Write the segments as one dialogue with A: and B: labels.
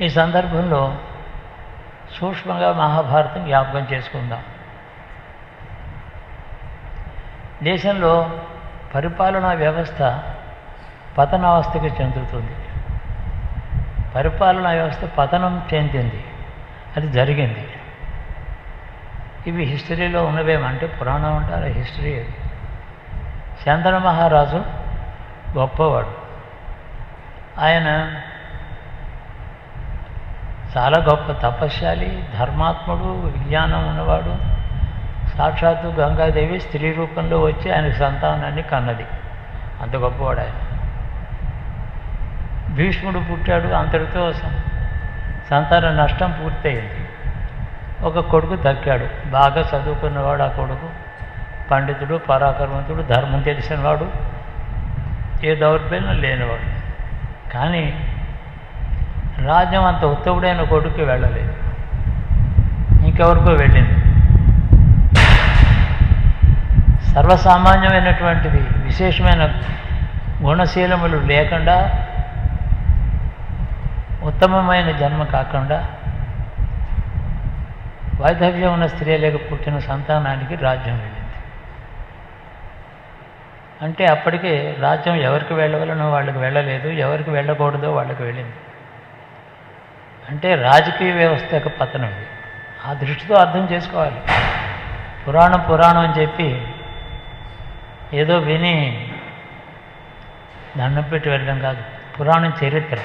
A: ఈ సందర్భంలో సూక్ష్మంగా మహాభారతం జ్ఞాపకం చేసుకుందాం. దేశంలో పరిపాలనా వ్యవస్థ పతనావస్థకి చెందుతుంది. పరిపాలనా వ్యవస్థ పతనం చెందింది. అది జరిగింది. ఇవి హిస్టరీలో ఉన్నవేమంటే పురాణం అంటారు హిస్టరీ అది. శంతన మహారాజు గొప్పవాడు. ఆయన చాలా గొప్ప తపస్శాలి ధర్మాత్ముడు విజ్ఞానం ఉన్నవాడు. సాక్షాత్తు గంగాదేవి స్త్రీ రూపంలో వచ్చి ఆయనకు సంతానాన్ని కన్నది. అంత గొప్పవాడు ఆయన. భీష్ముడు పుట్టాడు అంతటితో సంతాన నష్టం పూర్తయింది. ఒక కొడుకు దక్కాడు. బాగా చదువుకున్నవాడు ఆ కొడుకు. పండితుడు పరాక్రమంతుడు ధర్మం తెలిసినవాడు. ఏ దౌర్బల్యం లేనివాడు. కానీ రాజ్యం అంత ఉత్తముడైన కొడుకు వెళ్ళలేదు. ఇంకెవరికో వెళ్ళింది. సర్వసామాన్యమైనటువంటిది విశేషమైన గుణశీలములు లేకుండా ఉత్తమమైన జన్మ కాకుండా వైధవ్యం ఉన్న స్త్రీలకు పుట్టిన సంతానానికి రాజ్యం వెళ్ళింది. అంటే అప్పటికే రాజ్యం ఎవరికి వెళ్ళవలనో వాళ్ళకి వెళ్ళలేదు ఎవరికి వెళ్ళకూడదో వాళ్ళకి వెళ్ళింది. అంటే రాజకీయ వ్యవస్థ యొక్క పతనం ఇది ఆ దృష్టితో అర్థం చేసుకోవాలి. పురాణం పురాణం అని చెప్పి ఏదో విని దండం పెట్టి వెళ్ళడం కాదు. పురాణం చరిత్ర.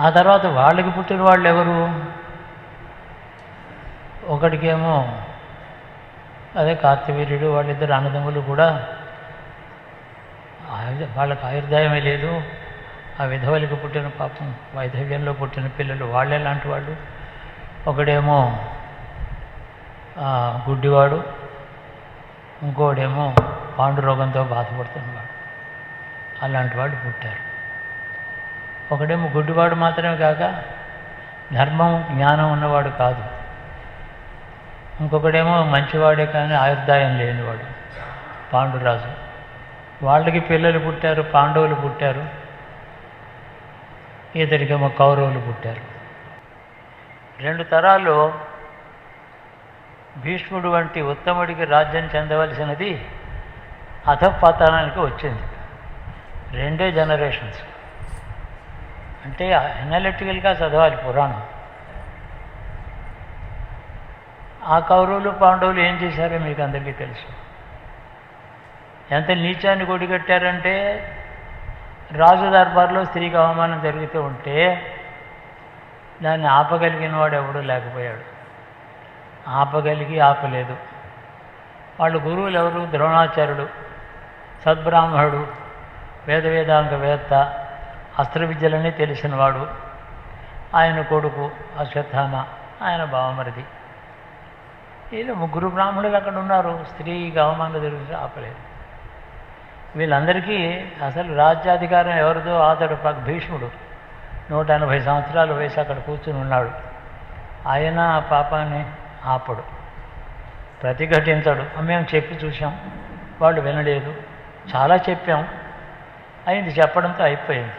A: ఆ తర్వాత వాళ్ళకి పుట్టిన వాళ్ళు ఎవరు? ఒకటికేమో అదే కార్తవీర్యుడు వాళ్ళిద్దరు అన్నదమ్ములు కూడా ఆయుధ- వాళ్ళకి ఆయుర్దాయమే లేదు. ఆ విధవలకి పుట్టిన పాపం వైధవ్యంలో పుట్టిన పిల్లలు వాళ్ళే లాంటి వాళ్ళు. ఒకడేమో గుడ్డివాడు ఇంకోడేమో పాండురోగంతో బాధపడుతున్నవాడు అలాంటి వాళ్ళు పుట్టారు. ఒకడేమో గుడ్డివాడు మాత్రమే కాక ధర్మం జ్ఞానం ఉన్నవాడు కాదు. ఇంకొకడేమో మంచివాడే కానీ ఆయుర్దాయం లేనివాడు పాండురాజు. వాళ్ళకి పిల్లలు పుట్టారు పాండవులు పుట్టారు. ఇతడికేమో కౌరవులు పుట్టారు. రెండు తరాలు భీష్ముడు వంటి ఉత్తముడికి రాజ్యం చెందవలసినది అధపతనానికి వచ్చింది. రెండే జనరేషన్స్. అంటే ఎనలిటికల్గా చదవాలి పురాణం. ఆ కౌరవులు పాండవులు ఏం చేశారో మీకు అందరికీ తెలుసు. ఎంత నీచాన్ని కొడిగట్టారంటే రాజు దర్బార్లో స్త్రీకి అవమానం జరుగుతూ ఉంటే దాన్ని ఆపగలిగిన వాడు ఎవడూ లేకపోయాడు. ఆపగలిగి ఆపలేదు. వాళ్ళు గురువులు ఎవరు? ద్రోణాచార్యుడు సద్బ్రాహ్మణుడు వేద వేదాంగ వేత్త అస్త్ర విద్యలన్నీ తెలిసినవాడు ఆయన కొడుకు అశ్వత్థామ ఆయన బావమరిది. వీళ్ళు ముగ్గురు బ్రాహ్మణులు అక్కడ ఉన్నారు? స్త్రీకి అవమానం జరిగితే ఆపలేదు. వీళ్ళందరికీ అసలు రాజ్యాధికారం ఎవరిదో అతడు భీష్ముడు. నూట ఎనభై సంవత్సరాలు వయసు అక్కడ కూర్చుని ఉన్నాడు. ఆయన ఆ పాపాన్ని ఆపడు. ప్రతిఘటించడు. మేము చెప్పి చూసాం వాళ్ళు వినలేదు. చాలా చెప్పాం. అయింది చెప్పడంతో అయిపోయింది.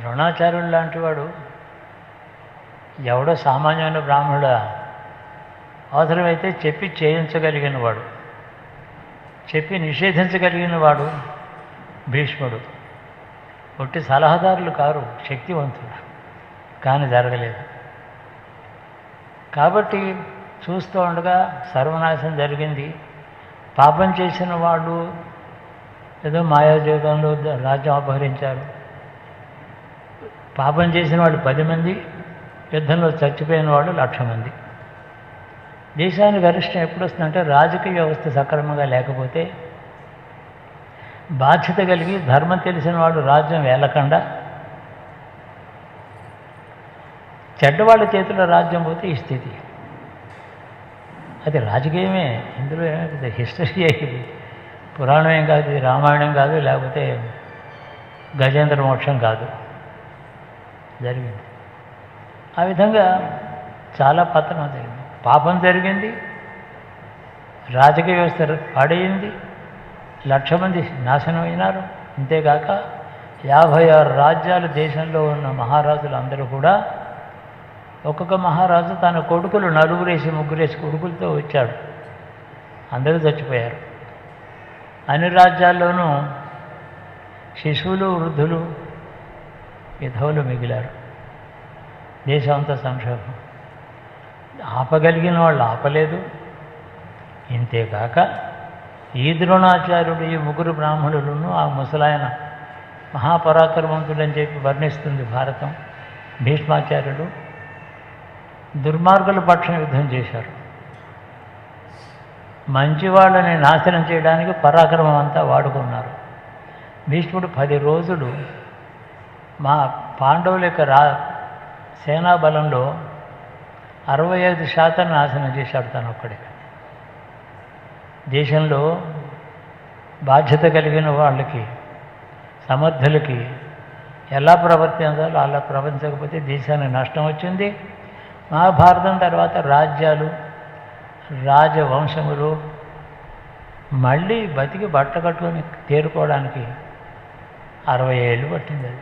A: ద్రోణాచార్యుడు లాంటి వాడు ఎవడో సామాన్యమైన బ్రాహ్మణుడా? అవసరమైతే చెప్పి చేయించగలిగిన వాడు. చెప్పి నిషేధించగలిగిన వాడు భీష్ముడు. ఒట్టి సలహాదారులు కారు శక్తివంతుడు. కానీ జరగలేదు. కాబట్టి చూస్తూ ఉండగా సర్వనాశనం జరిగింది. పాపం చేసిన వాళ్ళు ఏదో మాయాజీవితంలో రాజ్యం అపహరించారు. పాపం చేసిన వాళ్ళు పది మంది యుద్ధంలో చచ్చిపోయిన వాళ్ళు లక్ష మంది. దేశానికి గరిష్టం ఎప్పుడు వస్తుందంటే రాజకీయ వ్యవస్థ సక్రమంగా లేకపోతే బాధ్యత కలిగి ధర్మం తెలిసిన వాడు రాజ్యం వేలకుండా చెడ్డవాళ్ళ చేతిలో రాజ్యం పోతే ఈ స్థితి. అది రాజకీయమే ఇందులో ఏమైతే హిస్టరీ ఇది పురాణం ఏం కాదు ఇది రామాయణం కాదు లేకపోతే గజేంద్ర మోక్షం కాదు. జరిగింది. ఆ విధంగా చాలా పతనం జరిగింది. పాపం జరిగింది. రాజకీయ వ్యవస్థ పాడైంది. లక్ష మంది నాశనం అయినారు. అంతేగాక యాభై ఆరు రాజ్యాలు దేశంలో ఉన్న మహారాజులు అందరూ కూడా ఒక్కొక్క మహారాజు తన కొడుకులు నలుగురేసి ముగ్గురేసి కొడుకులతో వచ్చాడు. అందరూ చచ్చిపోయారు. అన్ని రాజ్యాల్లోనూ శిశువులు వృద్ధులు విధవులు మిగిలారు. దేశం అంతా సంక్షోభం. ఆపగలిగిన వాళ్ళు ఆపలేదు. ఇంతేకాక ఈ ద్రోణాచార్యుడు ఈ ముగ్గురు బ్రాహ్మణులను ఆ ముసలాయన మహాపరాక్రమవంతుడని చెప్పి వర్ణిస్తుంది భారతం. భీష్మాచార్యుడు దుర్మార్గుల పక్షం యుద్ధం చేశారు. మంచి వాళ్ళని నాశనం చేయడానికి పరాక్రమం అంతా వాడుకున్నారు. భీష్ముడు పది రోజులు మా పాండవుల యొక్క రా సేనా బలంలో అరవై ఐదు శాతం నాశనం చేశాడు తను ఒక్కడే. దేశంలో బాధ్యత కలిగిన వాళ్ళకి సమర్థులకి ఎలా ప్రవర్తించాలో అలా ప్రవర్తించకపోతే దేశానికి నష్టం వచ్చింది. మహాభారతం తర్వాత రాజ్యాలు రాజవంశములు మళ్ళీ బతికి బట్ట కట్టుకొని తేరుకోవడానికి అరవై ఏళ్ళు పట్టింది అది.